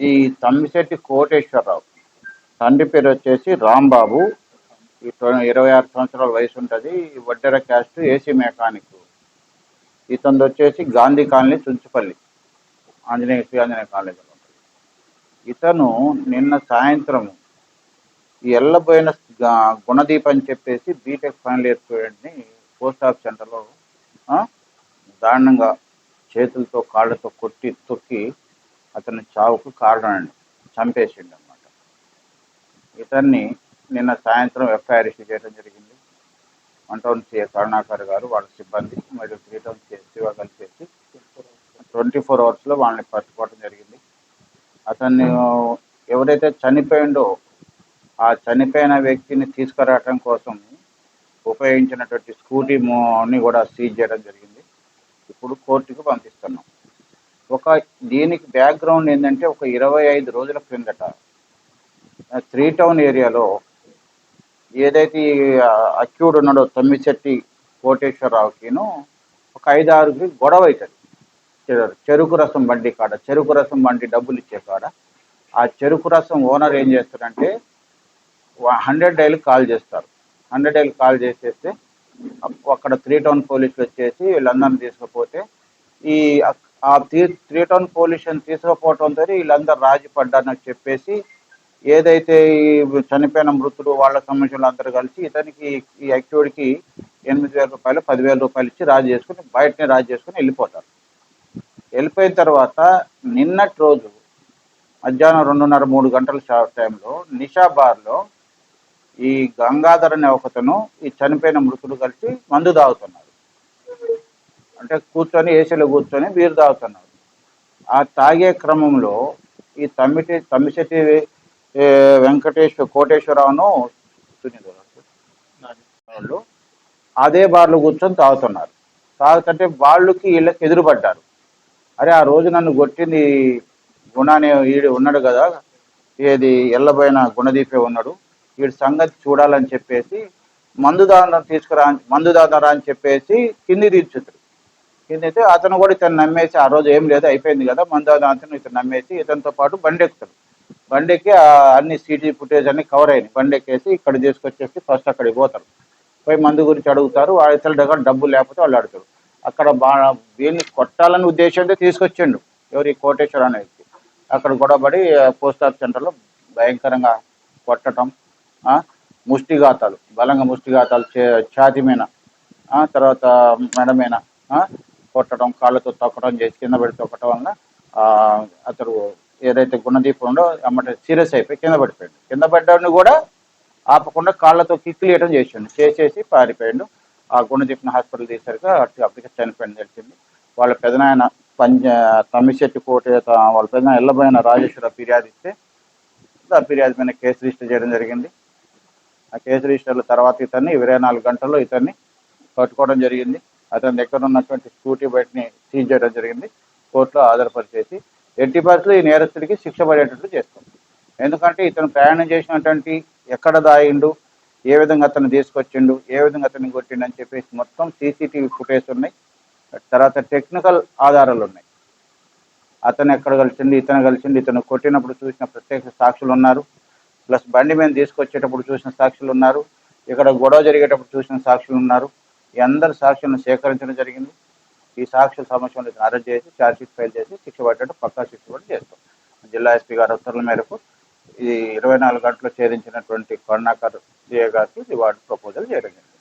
ఈ తమ్మిశెట్టి కోటేశ్వరరావు. తండ్రి పేరు వచ్చేసి రాంబాబు. ఇరవై ఆరు సంవత్సరాల వయసు ఉంటుంది. Vaddera caste AC mechanic. ఇతను వచ్చేసి గాంధీ కాలనీ చుంచుపల్లి ఆంజనేయ శ్రీ ఆంజనేయ కాలేజీలో ఇతను నిన్న సాయంత్రం ఎల్లబోయిన గుణదీప్ అని చెప్పేసి బీటెక్ ఫైనల్ ఇయర్ స్టూడెంట్ని పోస్ట్ ఆఫీస్ సెంటర్లో దారుణంగా చేతులతో కాళ్ళతో కొట్టి తొక్కి అతని చావుకు కారణం చంపేసిండు అనమాట ఇతన్ని నిన్న సాయంత్రం ఎఫ్ఐఆర్ ఇష్యూ చేయడం జరిగింది. వన్ టౌన్ సిఏ కరుణాకర్ గారు వాళ్ళ సిబ్బంది మరియు త్రీ టౌన్ సిఏ శివ కలిసేసి ట్వంటీ ఫోర్ అవర్స్లో వాళ్ళని పట్టుకోవడం జరిగింది. అతన్ని ఎవరైతే చనిపోయిండో ఆ చనిపోయిన వ్యక్తిని తీసుకురావటం కోసం ఉపయోగించినటువంటి స్కూటీ మోని కూడా సీజ్ చేయడం జరిగింది. ఇప్పుడు కోర్టుకు పంపిస్తున్నాం. ఒక దీనికి బ్యాక్గ్రౌండ్ ఏంటంటే ఒక ఇరవై ఐదు రోజుల క్రిందట త్రీ టౌన్ ఏరియాలో ఏదైతే అక్యూడ్ ఉన్నాడో తమ్మిశెట్టి కోటేశ్వరరావుకిను ఒక ఐదు ఆరుకి గొడవ అవుతుంది చెరుకు రసం బండి కాడ చెరుకు రసం బండి డబ్బులు ఇచ్చే కాడ ఆ చెరుకు రసం ఓనర్ ఏం చేస్తారంటే హండ్రెడ్ డైలు కాల్ చేస్తారు. హండ్రెడ్ డైల్ కాల్ చేసేస్తే అక్కడ త్రీ టౌన్ పోలీసులు వచ్చేసి వీళ్ళందరినీ తీసుకుపోతే ఈ ఆ త్రీ త్రీ టౌన్ పోలీసుని తీసుకుపోవడంతో వీళ్ళందరూ రాజీ పడ్డారని చెప్పేసి ఏదైతే ఈ చనిపోయిన మృతుడు వాళ్ళ సంబంధించిన అందరూ కలిసి ఇతనికి ఈ యాక్టివిటీకి ఎనిమిది వేల రూపాయలు పదివేల రూపాయలు ఇచ్చి రాజు చేసుకుని బయటనే రాజు చేసుకుని వెళ్ళిపోతారు. వెళ్ళిపోయిన తర్వాత నిన్నటి రోజు మధ్యాహ్నం రెండున్నర మూడు గంటల టైంలో నిషా బార్లో ఈ గంగాధర్ అనే ఒకతను ఈ చనిపోయిన మృతుడు కలిసి మందు తాగుతున్నారు అంటే కూర్చొని ఏసీలో కూర్చొని బీరు తాగుతున్నారు. ఆ తాగే క్రమంలో ఈ తమ్మిటి తమ్మిశెట్టి వెంకటేశ్వర కోటేశ్వరరావును వాళ్ళు అదే బార్లో కూర్చొని తాగుతున్నారు. తాగుతుంటే వాళ్ళకి వీళ్ళకి ఎదురుపడ్డారు. అరే ఆ రోజు నన్ను కొట్టింది గుణానే వీడు ఉన్నాడు కదా ఏది ఎల్లబోయిన గుణదీపే ఉన్నాడు వీడి సంగతి చూడాలని చెప్పేసి మందు దానం తీసుకురా మందు దాదారా అని చెప్పేసి కింది తీర్చుతారు. ఏంటంటే అతను కూడా ఇతను నమ్మేసి ఆ రోజు ఏం లేదు అయిపోయింది కదా మందు అతను ఇతను నమ్మేసి ఇతనితో పాటు బండి ఎక్కుతాడు బండి ఎక్కి అన్ని సీటీ ఫుటేజ్ అన్ని కవర్ అయినాయి. బండి ఎక్కేసి ఇక్కడ తీసుకొచ్చేసి ఫస్ట్ అక్కడికి పోతారు. పోయి మందు గురించి అడుగుతారు వాళ్ళ ఇతరుల దగ్గర డబ్బులు లేకపోతే వాళ్ళు అడుగుతారు. అక్కడ బా వీళ్ళని కొట్టాలని ఉద్దేశంతో తీసుకొచ్చిండు ఎవరి కోటేశ్వర అనే వ్యక్తి. అక్కడ గొడవపడి పోస్ట్ ఆఫీస్ సెంటర్లో భయంకరంగా కొట్టడం ముష్టిఘాతాలు బలంగా ముష్టిఘాతాలు చే ఛాతి మీద తర్వాత మెడమైన కొట్టడం కాళ్ళతో తొక్కడం చేసి కింద పడి తొక్కడం వల్ల అతడు ఏదైతే గుణదీపం ఉందో అమ్మట సీరియస్ అయిపోయి కింద పడిపోయాడు. కింద పడ్డాడిని కూడా ఆపకుండా కాళ్ళతో కిక్కిలేయడం చేసిండు. చేసేసి పారిపోయాడు. ఆ గుణదీప్ని హాస్పిటల్ తీసరికి అటు అప్పటికే చనిపోయింది తెలిసింది. వాళ్ళ పెదనాయన పంచ తమ్మిశెట్టి కోట వాళ్ళ పెదనాయన ఎల్లబోయిన రాజేశ్వర ఫిర్యాదు ఇస్తే ఆ ఫిర్యాదు మీద కేసు రిజిస్టర్ చేయడం జరిగింది. ఆ కేసు రిజిస్టర్ల తర్వాత ఇతన్ని ఇరవై నాలుగు గంటల్లో ఇతన్ని పట్టుకోవడం జరిగింది. అతని దగ్గర ఉన్నటువంటి స్కూటీ బయటని సీజ్ చేయడం జరిగింది. కోర్టులో ఆధారపరిచేసి ఎట్టి పరిస్థితులు ఈ నేరస్తుడికి శిక్ష పడేటట్లు చేస్తుంది. ఎందుకంటే ఇతను ప్రయాణం చేసినటువంటి ఎక్కడ దాయిండు ఏ విధంగా అతను తీసుకొచ్చిండు ఏ విధంగా అతన్ని కొట్టిండు అని చెప్పేసి మొత్తం సీసీటీవీ ఫుటేజ్ ఉన్నాయి. తర్వాత టెక్నికల్ ఆధారాలు ఉన్నాయి. అతను ఎక్కడ కలిసిండు ఇతను కలిసిండు ఇతను కొట్టినప్పుడు చూసిన ప్రత్యేక సాక్షులు ఉన్నారు. ప్లస్ బండి మీద తీసుకొచ్చేటప్పుడు చూసిన సాక్షులు ఉన్నారు. ఇక్కడ గొడవ జరిగేటప్పుడు చూసిన సాక్షులు ఉన్నారు. ఈ అందరి సాక్షులను సేకరించడం జరిగింది. ఈ సాక్షుల సమక్షంలో అరెస్ట్ చేసి ఛార్జ్షీట్ ఫైల్ చేసి శిక్ష పడ్డట్టు పక్కా శిక్ష పడి చేస్తాం. జిల్లా ఎస్పీ గారి ఉత్తర్వుల మేరకు ఈ ఇరవై నాలుగు గంటలు ఛేదించినటువంటి కరుణాకర్ సిఏ గారికి రివార్డు ప్రపోజల్ చేయడం జరిగింది.